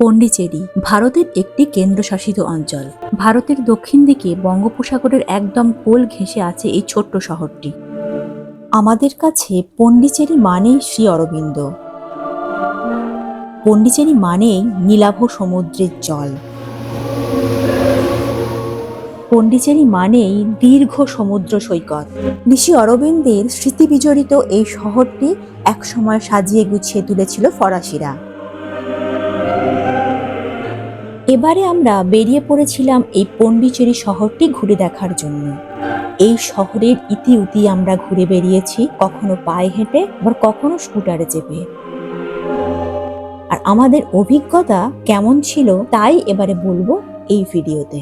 পন্ডিচেরি ভারতের একটি কেন্দ্রশাসিত অঞ্চল। ভারতের দক্ষিণ দিকে বঙ্গোপসাগরের একদম কোল ঘেঁষে আছে এই ছোট্ট শহরটি। আমাদের কাছে পন্ডিচেরি মানেই শ্রী অরবিন্দ। পন্ডিচেরি মানেই নীলাভ সমুদ্রের জল। পন্ডিচেরি মানেই দীর্ঘ সমুদ্র সৈকত। ঋষি অরবিন্দের স্মৃতি বিজড়িত এই শহরটি একসময় সাজিয়ে গুছিয়ে তুলেছিল ফরাসিরা। এবারে আমরা বেরিয়ে পড়েছিলাম এই পন্ডিচেরি শহরটি ঘুরে দেখার জন্য। এই শহরের ইতি উতি আমরা ঘুরে বেরিয়েছি, কখনো পায়ে হেঁটে, আবার কখনো স্কুটারে চেপে। আর আমাদের অভিজ্ঞতা কেমন ছিল তাই এবারে বলব এই ভিডিওতে।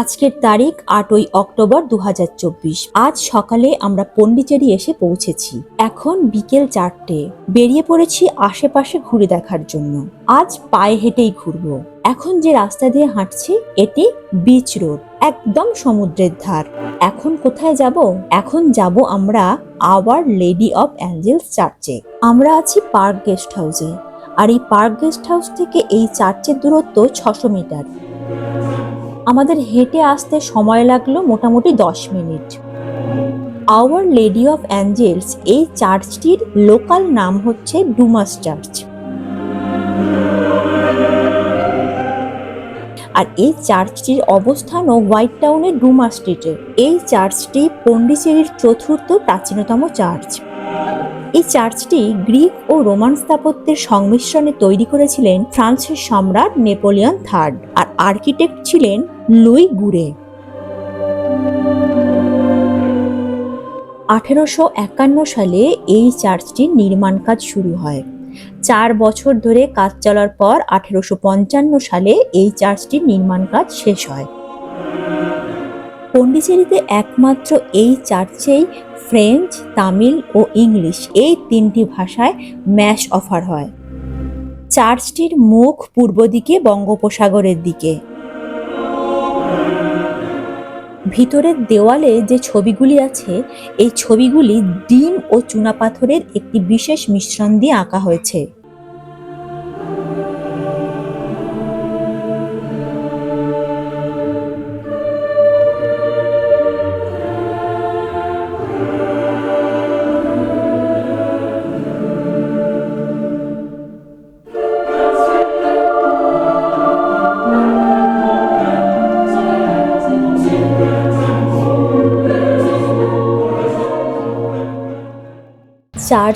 আজকের তারিখ আটই অক্টোবর দু হাজার চব্বিশ। আজ সকালে আমরা পন্ডিচেরি এসে পৌঁছেছি। এখন বিকেল চারটে। বেরিয়ে পড়েছি আশেপাশে ঘুরে দেখার জন্য। আজ পায়ে হেঁটেই ঘুরবো। এখন যে রাস্তা দিয়ে হাঁটছি, এটি বিচ রোড একদম সমুদ্রের ধার। এখন কোথায় যাব? এখন যাব আমরা আওয়ার লেডি অফ অ্যাঞ্জেলস চার্চে আমরা আছি পার্ক গেস্ট হাউসে আর এই পার্ক গেস্ট হাউস থেকে এই চার্চের দূরত্ব ছশো মিটার। আমাদের হেঁটে আসতে সময় লাগল মোটামুটি দশ minute. Our lady of angels এই চার্চটির লোকাল নাম হচ্ছে ডুমাস চার্চ আর এই চার্চটির অবস্থানও হোয়াইট টাউনের ডুমা স্ট্রিটে এই চার্চটি পন্ডিচেরির চতুর্থ প্রাচীনতম চার্চ। এই চার্চটি গ্রিক ও রোমান স্থাপত্যের সংমিশ্রণে তৈরি করেছিলেন ফ্রান্সের সম্রাট নেপোলিয়ন থার্ড আর আর্কিটেক্ট ছিলেন লুই গুরে। আঠেরোশো একান্ন সালে এই চার্চটির নির্মাণ কাজ শুরু হয়। চার বছর ধরে কাজ চলার পর আঠেরোশো পঞ্চান্ন সালে এই চার্চটির নির্মাণ কাজ শেষ হয়। পন্ডিচেরিতে একমাত্র এই চার্চেই ফ্রেঞ্চ, তামিল ও ইংলিশ এই তিনটি ভাষায় ম্যাশ অফার হয়। চার্চটির মুখ পূর্ব দিকে বঙ্গোপসাগরের দিকে। ভিতরের দেওয়ালে যে ছবিগুলি আছে, এই ছবিগুলি ডিম ও চুনাপাথরের একটি বিশেষ মিশ্রণ দিয়ে আঁকা হয়েছে।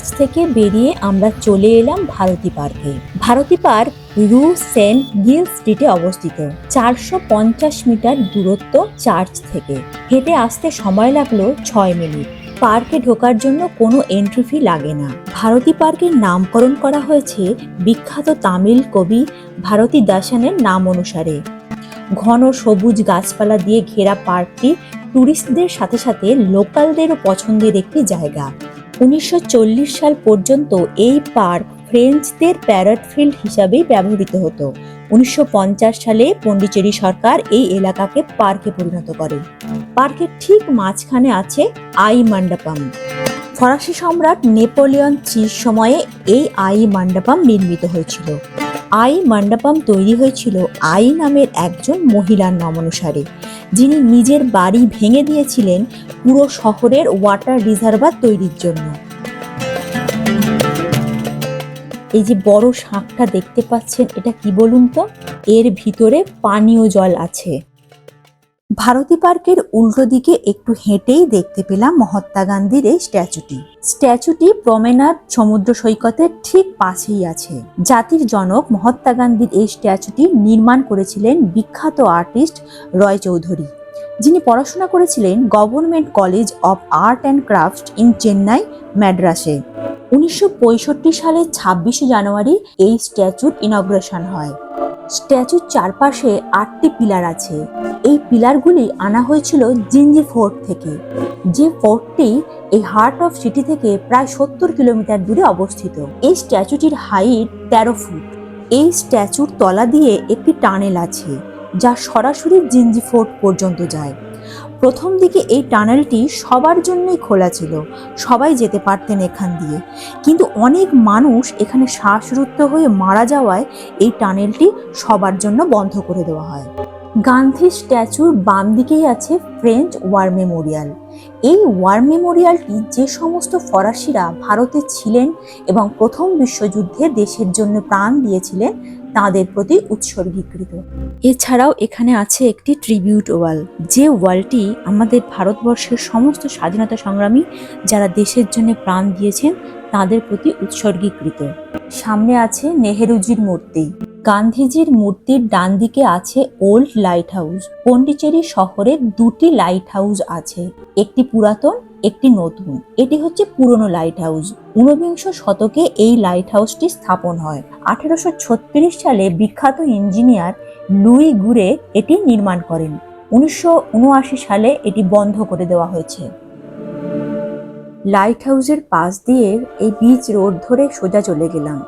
চার্চ থেকে বেরিয়ে আমরা চলে এলাম ভারতী পার্কে। ভারতী পার্ক রু সেন্ট গিল স্ট্রিটে অবস্থিত। চারশো পঞ্চাশ মিটার দূরত্ব চার্চ থেকে। হেঁটে আসতে সময় লাগল ছয় মিনিট। পার্কে ঢোকার জন্য কোনো এন্ট্রি ফি লাগে না। ভারতী পার্কের নামকরণ করা হয়েছে বিখ্যাত তামিল কবি ভারতী দাসানের নাম অনুসারে। ঘন সবুজ গাছপালা দিয়ে ঘেরা পার্কটি টুরিস্টদের সাথে সাথে লোকালদেরও পছন্দের একটি জায়গা। উনিশশো চল্লিশ সাল পর্যন্ত এই পার্ক ফ্রেঞ্চদের প্যারট ফিল্ড হিসাবেই ব্যবহৃত হতো। উনিশশো পঞ্চাশ সালে পন্ডিচেরি সরকার এই এলাকাকে পার্কে পরিণত করে পার্কের ঠিক মাঝখানে আছে আই মণ্ডপম ফরাসি সম্রাট নেপোলিয়ন ত্রিশ সময়ে এই আই মণ্ডপম নির্মিত হয়েছিল। আই মণ্ডপম তৈরি হয়েছিল আই নামের একজন মহিলার নাম অনুসারে, যিনি নিজের বাড়ি ভেঙে দিয়েছিলেন পুরো শহরের ওয়াটার রিজার্ভার তৈরির জন্য। এই যে বড় শাঁখটা দেখতে পাচ্ছেন, এটা কি বলুন তো? এর ভিতরে পানীয় জল আছে। ভারতী পার্কের উল্টো দিকে একটু হেঁটেই দেখতে পেলাম মহাত্মা গান্ধীর এই স্ট্যাচুটি। স্ট্যাচুটি প্রমেনাদ সমুদ্র সৈকতের ঠিক পাশেই আছে। জাতির জনক মহাত্মা গান্ধীর এই স্ট্যাচুটি নির্মাণ করেছিলেন বিখ্যাত আর্টিস্ট রয় চৌধুরী। যিনি পড়াশোনা করেছিলেন government college of art and craft in Chennai ম্যাড্রাসে উনিশশো সালের ছাব্বিশে জানুয়ারি এই স্ট্যাচুর ইনগ্রেশন হয়। স্ট্যাচুর চারপাশে আটটি পিলার আছে। এই পিলারগুলি আনা হয়েছিল জিঞ্জি ফোর্ট থেকে। যে ফোর্টটি এই হার্ট অফ সিটি থেকে প্রায় সত্তর কিলোমিটার দূরে অবস্থিত। এই স্ট্যাচুটির হাইট তেরো ফুট। এই স্ট্যাচুর তলা দিয়ে একটি টানেল আছে। যা সরাসরি জিঞ্জি ফোর্ট পর্যন্ত যায়। প্রথম দিকে এই টানেলটি সবার জন্যই খোলা ছিল, সবাই যেতে পারতেন এখান দিয়ে। কিন্তু অনেক মানুষ এখানে শ্বাসরুদ্ধ হয়ে মারা যাওয়ায় এই টানেলটি সবার জন্য বন্ধ করে দেওয়া হয়। গান্ধী স্ট্যাচুর বাম দিকেই আছে ফ্রেঞ্চ ওয়ার মেমোরিয়াল। এই ওয়ার মেমোরিয়ালটি যে সমস্ত ফরাসিরা ভারতে ছিলেন এবং প্রথম বিশ্বযুদ্ধে দেশের জন্য প্রাণ দিয়েছিলেন তাদের প্রতি উৎসর্গীকৃত। এছাড়াও এখানে আছে একটি ট্রিবিউট ওয়াল, যে ওয়ালটি আমাদের ভারতবর্ষের সমস্ত স্বাধীনতা সংগ্রামী যারা দেশের জন্য প্রাণ দিয়েছেন, তাদের প্রতি উৎসর্গীকৃত। সামনে আছে নেহেরুজির মূর্তি। গান্ধীজির মূর্তির ডান দিকে আছে ওল্ড লাইট হাউস। পন্ডিচেরি শহরে দুটি লাইট হাউস আছে। একটি পুরাতন একটি নতুন, এটি হচ্ছে পুরনো লাইট হাউস ঊনবিংশ শতকে এই লাইট হাউসটি স্থাপন হয়। আঠেরোশো ছত্রিশ সালে বিখ্যাত ইঞ্জিনিয়ার লুই গুরে এটি নির্মাণ করেন। উনিশশো উনআশি সালে এটি বন্ধ করে দেওয়া হয়েছে। লাইট হাউসের পাশ দিয়ে এই বিচ রোড ধরে সোজা চলে গেলাম।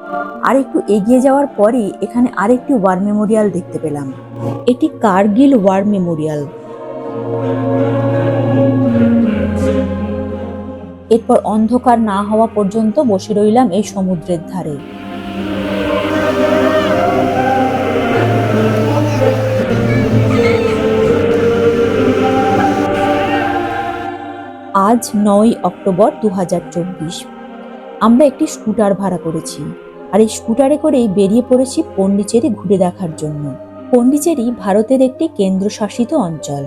আর একটু এগিয়ে যাওয়ার পরেই এখানে আরেকটি ওয়ার মেমোরিয়াল দেখতে পেলাম। এটি কার্গিল ওয়ার মেমোরিয়াল এরপর অন্ধকার না হওয়া পর্যন্ত বসে রইলাম এই সমুদ্রের ধারে। আজ নয় অক্টোবর দু হাজার চব্বিশ। আমরা একটি স্কুটার ভাড়া করেছি আর এই স্কুটারে করেই বেরিয়ে পড়েছি পন্ডিচেরি ঘুরে দেখার জন্য। পন্ডিচেরি ভারতের একটি কেন্দ্রশাসিত অঞ্চল।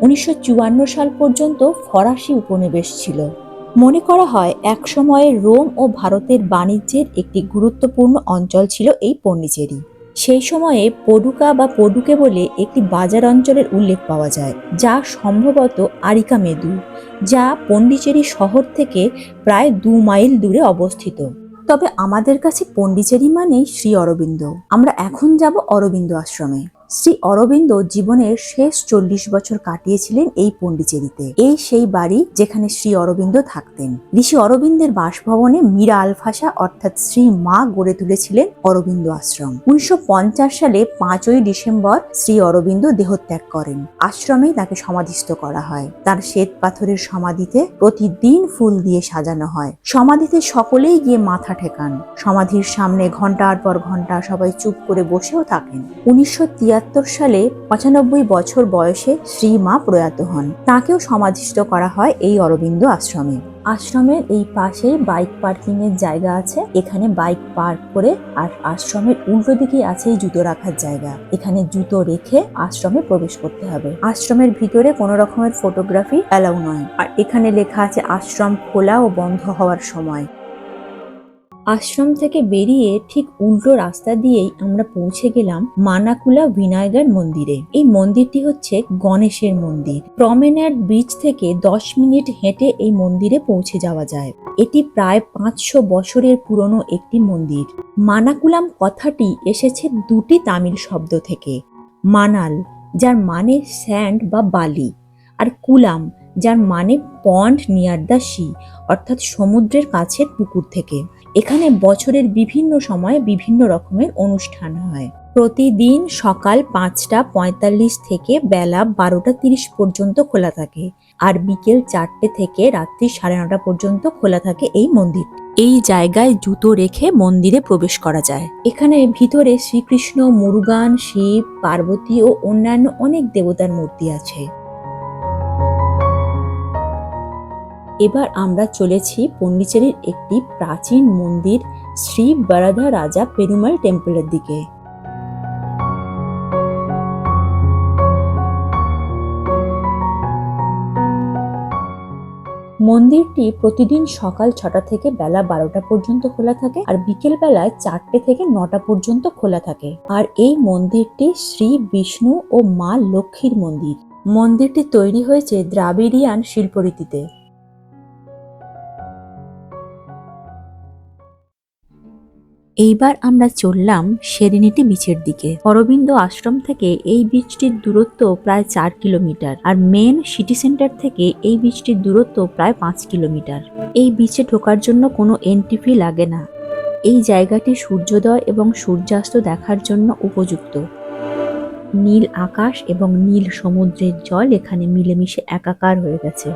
উনিশশো চুয়ান্ন সাল পর্যন্ত ফরাসি উপনিবেশ ছিল। মনে করা হয় এক একসময়ে রোম ও ভারতের বাণিজ্যের একটি গুরুত্বপূর্ণ অঞ্চল ছিল এই পন্ডিচেরি। সেই সময়ে পডুকা বা পডুকে বলে একটি বাজার অঞ্চলের উল্লেখ পাওয়া যায়, যা সম্ভবত আরিকা মেদু যা পন্ডিচেরি শহর থেকে প্রায় দু মাইল দূরে অবস্থিত। তবে আমাদের কাছে পন্ডিচেরি মানেই শ্রী অরবিন্দ। আমরা এখন যাব অরবিন্দ আশ্রমে। শ্রী অরবিন্দ জীবনের শেষ চল্লিশ বছর কাটিয়েছিলেন এই পন্ডিচেরিতে এই সেই বাড়ি যেখানে শ্রী অরবিন্দ থাকতেন। ঋষি অরবিন্দের বাসভবনে মীরা আলফাসা অর্থাৎ শ্রী মা গড়ে তুলেছিলেন অরবিন্দ আশ্রম। উনিশশো সালে পাঁচই ডিসেম্বর শ্রী অরবিন্দ দেহত্যাগ করেন। আশ্রমেই তাকে সমাধিস্থ করা হয়। তার শ্বেত পাথরের সমাধিতে প্রতিদিন ফুল দিয়ে সাজানো হয়। সমাধিতে সকলেই গিয়ে মাথা ঠেকান। সমাধির সামনে ঘণ্টার পর ঘণ্টা সবাই চুপ করে বসেও থাকেন। উনিশশো তিয়াত্তর সালে পঁচানব্বই বছর বয়সে শ্রী মা প্রয়াত হন। তাকেও সমাধিস্থ করা হয় এই অরবিন্দ আশ্রমে। আশ্রমের এই পাশেই বাইক পার্কিং এর জায়গা আছে। এখানে বাইক পার্ক করে আর আশ্রমের উল্টো দিকেই আছে এই জুতো রাখার জায়গা। এখানে জুতো রেখে আশ্রমে প্রবেশ করতে হবে। আশ্রমের ভিতরে কোনো রকমের ফটোগ্রাফি অ্যালাউ নয়। আর এখানে লেখা আছে, আশ্রম খোলা ও বন্ধ হওয়ার সময়। আশ্রম থেকে বেরিয়ে ঠিক উল্টো রাস্তা দিয়েই আমরা পৌঁছে গেলাম মানাকুলা বিনায়গার মন্দিরে। এই মন্দিরটি হচ্ছে গণেশের মন্দির। প্রমেনাড ব্রিজ থেকে দশ মিনিট হেঁটে এই মন্দিরে পৌঁছে যাওয়া যায়। এটি প্রায় পাঁচশো বছরের পুরনো একটি মন্দির। মানাকুলাম কথাটি এসেছে দুটি তামিল শব্দ থেকে। মানাল, যার মানে স্যান্ড বা বালি, আর কুলাম, যার মানে পন্ড নিয়ার দ্য সি, অর্থাৎ সমুদ্রের কাছের পুকুর থেকে। এখানে বছরের বিভিন্ন সময়ে বিভিন্ন রকমের অনুষ্ঠান হয়। প্রতিদিন সকাল পাঁচটা পঁয়তাল্লিশ থেকে বেলা বারোটা তিরিশ পর্যন্ত খোলা থাকে আর বিকেল চারটে থেকে রাত্রি সাড়ে নটা পর্যন্ত খোলা থাকে এই মন্দির। এই জায়গায় জুতো রেখে মন্দিরে প্রবেশ করা যায়। এখানে ভিতরে শ্রীকৃষ্ণ, মুরুগান, শিব, পার্বতী ও অন্যান্য অনেক দেবতার মূর্তি আছে। এবার আমরা চলেছি পন্ডিচেরির একটি প্রাচীন মন্দির শ্রী বরাধা রাজা পেরুমাল টেম্পলের দিকে। মন্দিরটি প্রতিদিন সকাল ছটা থেকে বেলা বারোটা পর্যন্ত খোলা থাকে আর বিকেল বেলায় চারটে থেকে নটা পর্যন্ত খোলা থাকে। আর এই মন্দিরটি শ্রী বিষ্ণু ও মা লক্ষ্মীর মন্দির। মন্দিরটি তৈরি হয়েছে দ্রাবিড়িয়ান শিল্পরীতিতে। এইবার আমরা চললাম সেরেনিটি বিচের দিকে। অরবিন্দ আশ্রম থেকে এই বিচটির দূরত্ব প্রায় চার কিলোমিটার আর মেন সিটি সেন্টার থেকে এই বিচটির দূরত্ব প্রায় পাঁচ কিলোমিটার। এই বিচে ঢোকার জন্য কোনো এন্ট্রি ফি লাগে না। এই জায়গাটি সূর্যোদয় এবং সূর্যাস্ত দেখার জন্য উপযুক্ত। নীল আকাশ এবং নীল সমুদ্রের জল এখানে মিলেমিশে একাকার হয়ে গেছে।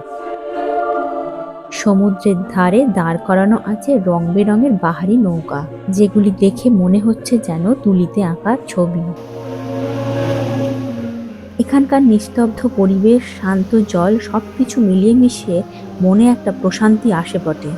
সমুদ্রের ধারে দাঁড় করানো আছে রং বেরঙের বাহারি নৌকা, যেগুলি দেখে মনে হচ্ছে যেন তুলিতে আঁকা ছবি। এখানকার নিস্তব্ধ পরিবেশ, শান্ত জল, সবকিছু মিলিয়ে মিশিয়ে মনে একটা প্রশান্তি আসে বটে।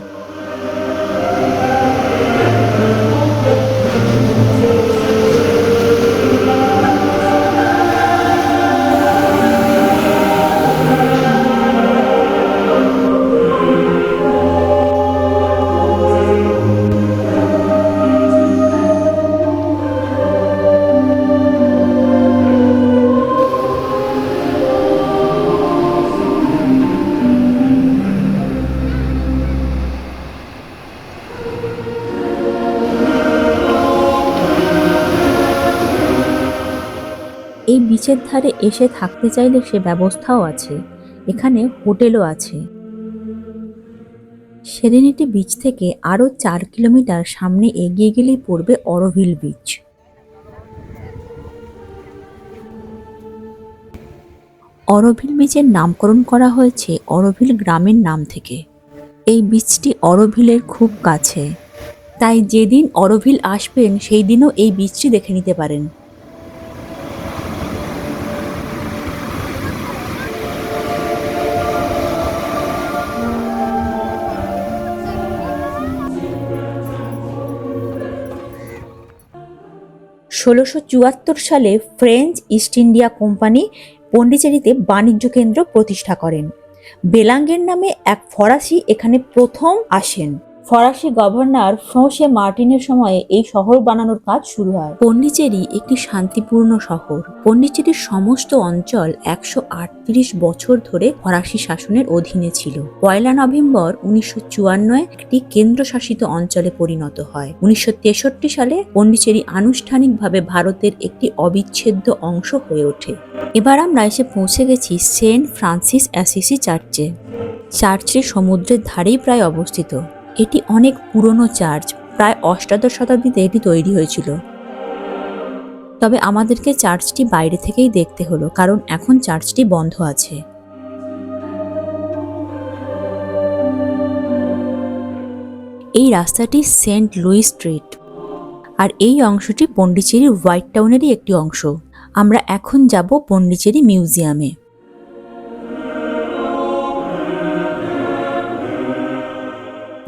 এই বিচের ধারে এসে থাকতে চাইলে সে ব্যবস্থাও আছে। এখানে হোটেলও আছে। সেরেনিটি বিচ থেকে আরও চার কিলোমিটার সামনে এগিয়ে গেলেই পড়বে অরোভিল বিচ। অরোভিল বিচের নামকরণ করা হয়েছে অরোভিল গ্রামের নাম থেকে। এই বিচটি অরোভিলের খুব কাছে। তাই যেদিন অরোভিল আসবেন সেই দিনও এই বিচটি দেখে নিতে পারেন। ষোলোশো চুয়াত্তর সালে ফ্রেঞ্চ ইস্ট ইন্ডিয়া কোম্পানি পন্ডিচেরিতে বাণিজ্য কেন্দ্র প্রতিষ্ঠা করেন। বেলাঙ্গের নামে এক ফরাসি এখানে প্রথম আসেন। ফরাসি গভর্নর ফ্রোঁসে মার্টিনের সময়ে এই শহর বানানোর কাজ শুরু হয়। পন্ডিচেরি একটি শান্তিপূর্ণ শহর। পন্ডিচেরির সমস্ত অঞ্চল একশো আটত্রিশ বছর ধরে ফরাসি শাসনের অধীনে ছিল। পয়লা নভেম্বর উনিশশো একটি কেন্দ্রশাসিত অঞ্চলে পরিণত হয়। উনিশশো তেষট্টি সালে পন্ডিচেরি আনুষ্ঠানিকভাবে ভারতের একটি অবিচ্ছেদ্য অংশ হয়ে ওঠে। এবার আমরা এসে পৌঁছে গেছি সেন্ট ফ্রান্সিস অ্যাসিসি চার্চে। চার্চটি সমুদ্রের ধারেই প্রায় অবস্থিত। এটি অনেক পুরনো চার্চ, প্রায় অষ্টাদশ শতাব্দীতে এটি তৈরি হয়েছিল। তবে আমাদেরকে চার্চটি বাইরে থেকেই দেখতে হলো, কারণ এখন চার্চটি বন্ধ আছে। এই রাস্তাটি সেন্ট লুইস স্ট্রিট, আর এই অংশটি পন্ডিচেরি হোয়াইট টাউনেরই একটি অংশ। আমরা এখন যাব পন্ডিচেরি মিউজিয়ামে।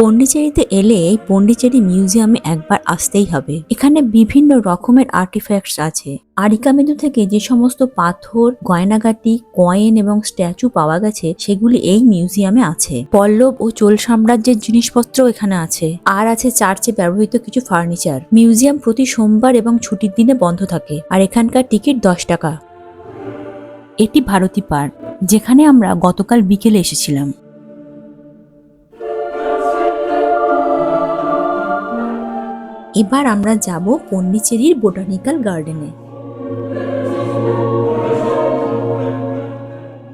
পন্ডিচেরিতে এলে এই পন্ডিচেরি মিউজিয়ামে একবার আসতেই হবে। এখানে বিভিন্ন রকমের আর্টিফ্যাক্টস আছে। আরিকামেদু থেকে যে সমস্ত পাথর, গয়নাগাটি, কয়েন এবং স্ট্যাচু পাওয়া গেছে, সেগুলি এই মিউজিয়ামে আছে। পল্লব ও চোল সাম্রাজ্যের জিনিসপত্র এখানে আছে। আর আছে চার্চে ব্যবহৃত কিছু ফার্নিচার মিউজিয়াম প্রতি সোমবার এবং ছুটির দিনে বন্ধ থাকে। আর এখানকার টিকিট দশ টাকা। এটি ভারতী পার্ক, যেখানে আমরা গতকাল বিকেলে এসেছিলাম। এবার আমরা যাব পন্ডিচেরির বোটানিক্যাল গার্ডেনে।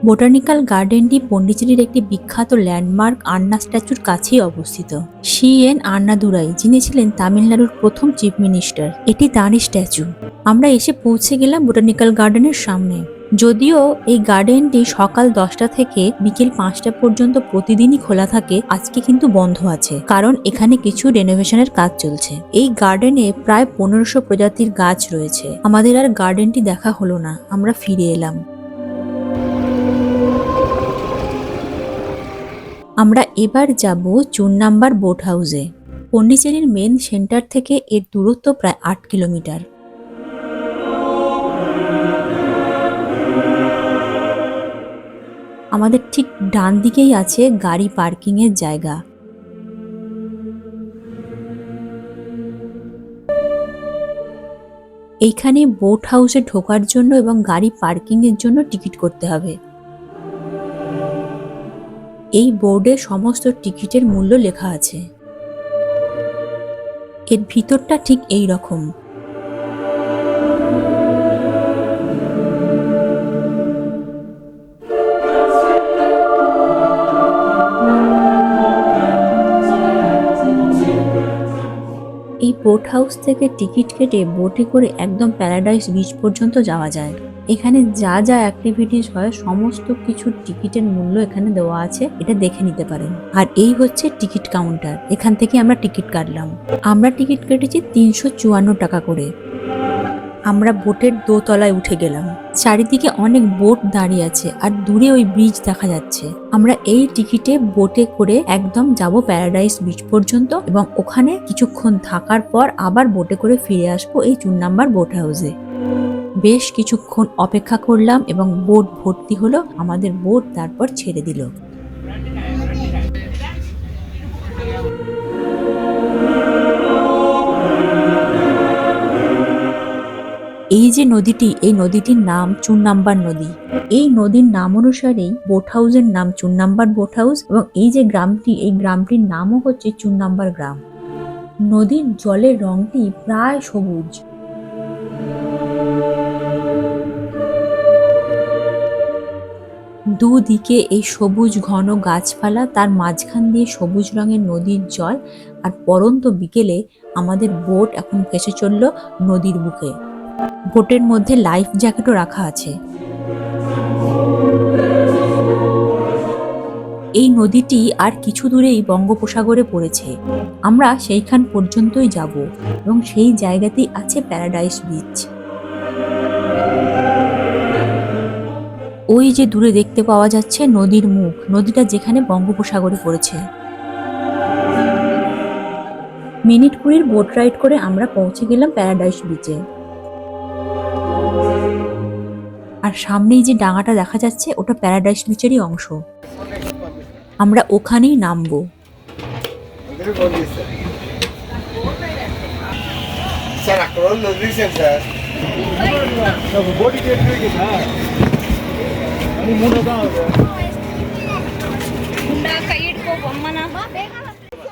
বোটানিক্যাল গার্ডেনটি পন্ডিচেরির একটি বিখ্যাত ল্যান্ডমার্ক আন্না স্ট্যাচুর কাছেই অবস্থিত। সি এন আন্নাদুরাই, যিনি ছিলেন তামিলনাড়ুর প্রথম চিফ মিনিস্টার, এটি তাঁরই স্ট্যাচু। আমরা এসে পৌঁছে গেলাম বোটানিক্যাল গার্ডেনের সামনে। যদিও এই গার্ডেনটি সকাল দশটা থেকে বিকেল পাঁচটা পর্যন্ত প্রতিদিনই খোলা থাকে, আজকে কিন্তু বন্ধ আছে। কারণ এখানে কিছু রেনোভেশনের কাজ চলছে। এই গার্ডেনে প্রায় পনেরোশো প্রজাতির গাছ রয়েছে। আমাদের আর গার্ডেনটি দেখা হলো না, আমরা ফিরে এলাম। আমরা এবার যাব চুন নাম্বার বোট হাউসে। পন্ডিচেরির মেন সেন্টার থেকে এর দূরত্ব প্রায় আট কিলোমিটার। আমাদের ঠিক ডান দিকেই আছে গাড়ি পার্কিং এর জায়গা। এইখানে বোট হাউসে ঢোকার জন্য এবং গাড়ি পার্কিং এর জন্য টিকিট করতে হবে। এই বোর্ডে সমস্ত টিকিটের মূল্য লেখা আছে। এর ভিতরটা ঠিক এই রকম। বোট হাউস থেকে টিকিট কেটে বোটে করে একদম প্যারাডাইস বিচ পর্যন্ত যাওয়া যায়। এখানে যা যা অ্যাক্টিভিটিস হয়, সমস্ত কিছু টিকিটের মূল্য এখানে দেওয়া আছে, এটা দেখে নিতে পারেন। আর এই হচ্ছে টিকিট কাউন্টার এখান থেকে আমরা টিকিট কাটলাম। আমরা টিকিট কেটেছি তিনশো চুয়ান্ন টাকা করে। আমরা বোটের দোতলায় উঠে গেলাম। চারিদিকে অনেক বোট দাঁড়িয়ে আছে আর দূরে ওই ব্রিজ দেখা যাচ্ছে। আমরা এই টিকিটে বোটে করে একদম যাব প্যারাডাইস বিচ পর্যন্ত এবং ওখানে কিছুক্ষণ থাকার পর আবার বোটে করে ফিরে আসব এই চুন নাম্বার বোট হাউসে। বেশ কিছুক্ষণ অপেক্ষা করলাম এবং বোট ভর্তি হলো, আমাদের বোট তারপর ছেড়ে দিল। এই যে নদীটি, এই নদীটির নাম চুন নাম্বার নদী। এই নদীর নাম অনুসারেই বোট হাউসের নাম চুন নাম্বার বোট হাউস এবং এই যে গ্রামটি, এই গ্রামটির নামও হচ্ছে চুন নাম্বার গ্রাম। নদীর জলের রংটি প্রায় সবুজ। দুদিকে এই সবুজ ঘন গাছপালা, তার মাঝখান দিয়ে সবুজ রঙের নদীর জল, আর পরন্ত বিকেলে আমাদের বোট এখন ভেসে চলল নদীর বুকে। বোটের মধ্যে লাইফ জ্যাকেটও রাখা আছে। এই নদীটি আর কিছু দূরেই বঙ্গোপসাগরে পড়েছে। আমরা সেইখান পর্যন্তই যাব এবং সেই জায়গাতেই আছে প্যারাডাইস বিচ। ওই যে দূরে দেখতে পাওয়া যাচ্ছে নদীর মুখ, নদীটা যেখানে বঙ্গোপসাগরে পড়েছে। মিনিট কুড়ির বোট রাইড করে আমরা পৌঁছে গেলাম প্যারাডাইস বিচে। আর সামনেই যে ডাঙাটা দেখা যাচ্ছে ওটা প্যারাডাইস বিচেরই অংশ। আমরা ওখানেই নামবো।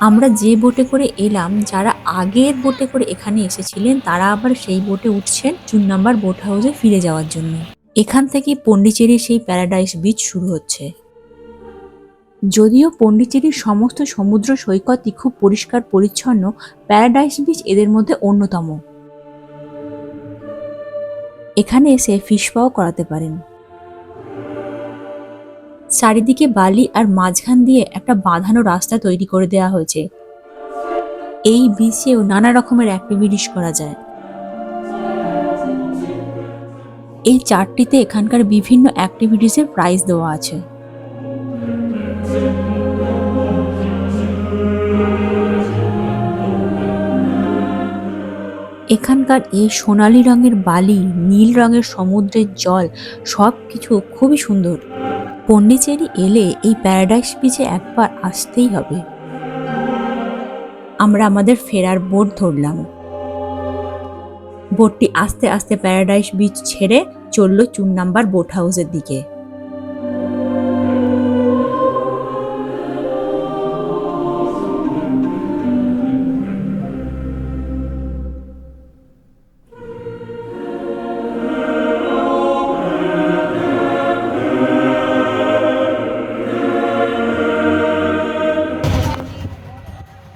আমরা যে বোটে করে এলাম যারা আগের বোটে করে এখানে এসেছিলেন তারা আবার সেই বোটে উঠছেন চুন নাম্বার বোট হাউসে ফিরে যাওয়ার জন্য। এখান থেকে পন্ডিচেরির সেই প্যারাডাইস বিচ শুরু হচ্ছে। যদিও পন্ডিচেরির সমস্ত সমুদ্র সৈকতই খুব পরিষ্কার পরিচ্ছন্ন, প্যারাডাইস বিচ এদের মধ্যে অন্যতম। এখানে এসে ফিশ পাও করাতে পারেন। চারিদিকে বালি আর মাঝখান দিয়ে একটা বাঁধানো রাস্তা তৈরি করে দেওয়া হয়েছে। এই বিচেও নানা রকমের অ্যাক্টিভিটিস করা যায়। এই চারটিতে এখানকার বিভিন্ন অ্যাক্টিভিটিসের প্রাইজ দেওয়া আছে। এখানকার এই সোনালী রঙের বালি, নীল রঙের সমুদ্রের জল সব কিছু খুবই সুন্দর। পন্ডিচেরি এলে এই প্যারাডাইস বিচে একবার আসতেই হবে। আমরা আমাদের ফেরার বোট ধরলাম। বোটটি আস্তে আস্তে প্যারাডাইস বিচ ছেড়ে চলল চুন নাম্বার বোট হাউসের দিকে।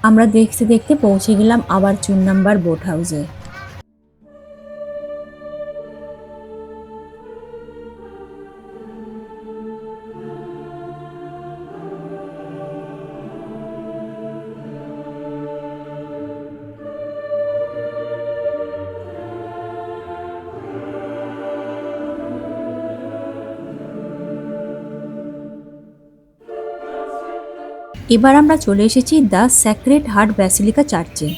আমরা দেখতে দেখতে পৌঁছে গেলাম আবার চুন নাম্বার বোট হাউসে। এবার আমরা চলে এসেছি দ্য স্যাক্রেট হার্ট ব্যাসিলিকা চার্চে।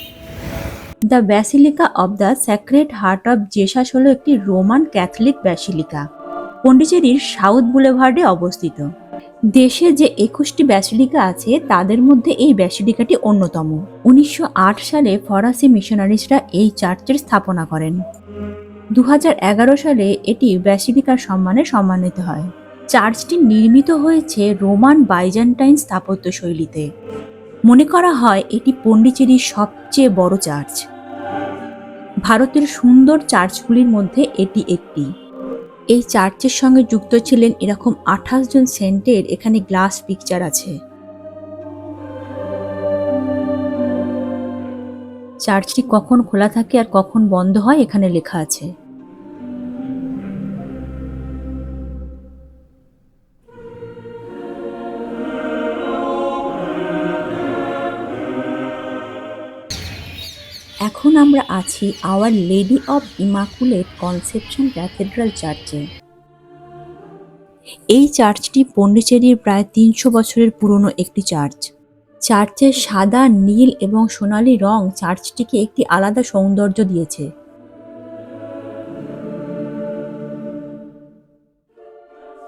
The Basilica of the Sacred Heart of Jesus হলো একটি রোমান ক্যাথলিক ব্যাসিলিকা, পন্ডিচেরির সাউথ বুলেভার্ডে অবস্থিত। দেশে যে একুশটি ব্যাসিলিকা আছে, তাদের মধ্যে এই ব্যাসিলিকাটি অন্যতম। উনিশশো আট সালে ফরাসি মিশনারিজরা এই চার্চের স্থাপনা করেন। দু হাজার এগারো সালে এটি ব্যাসিলিকার সম্মানে সম্মানিত হয়। চার্চটি নির্মিত হয়েছে রোমান বাইজান্টাইন স্থাপত্য শৈলীতে। মনে করা হয় এটি পন্ডিচেরির সবচেয়ে বড় চার্চ। ভারতের সুন্দর চার্চগুলির মধ্যে এটি একটি। এই চার্চের সঙ্গে যুক্ত ছিলেন এরকম আঠাশ জন সেন্টের এখানে গ্লাস পিকচার আছে। চার্চটি কখন খোলা থাকে আর কখন বন্ধ হয় এখানে লেখা আছে। এখন আমরা আছি Our Lady of Immaculate Conception Cathedral চার্চে এই চার্চটি পন্ডিচেরির প্রায় তিনশো বছরের পুরনো একটি চার্চ চার্চের সাদা, নীল এবং সোনালী রং চার্চটিকে একটি আলাদা সৌন্দর্য দিয়েছে।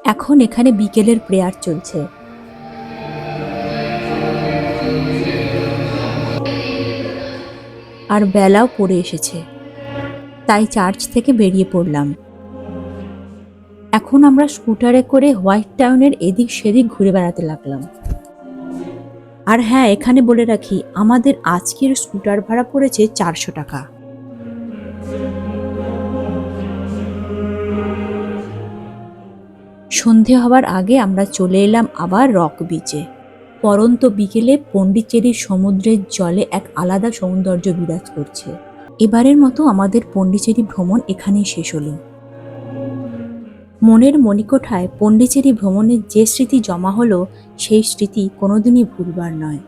এখন এখানে বিকেলের প্রেয়ার চলছে। আর বেলাও পড়ে এসেছে। তাই চার্চ থেকে বেরিয়ে পড়লাম। এখন আমরা স্কুটারে করে হোয়াইট টাউনের এদিক সেদিক ঘুরে বেড়াতে লাগলাম। আর হ্যাঁ এখানে বলে রাখি, আমাদের আজকের স্কুটার ভাড়া পড়েছে চারশো টাকা। সন্ধে হওয়ার আগে আমরা চলে এলাম আবার রক বিচে। পরন্ত বিকেলে পণ্ডিচেরির সমুদ্রের জলে এক আলাদা সৌন্দর্য বিরাজ করছে। এবারের মতো আমাদের পণ্ডিচেরি ভ্রমণ এখানেই শেষ হলো। মনের মণিকোঠায় পণ্ডিচেরি ভ্রমণের যে স্মৃতি জমা হলো, সেই স্মৃতি কোনোদিনই ভুলবার নয়।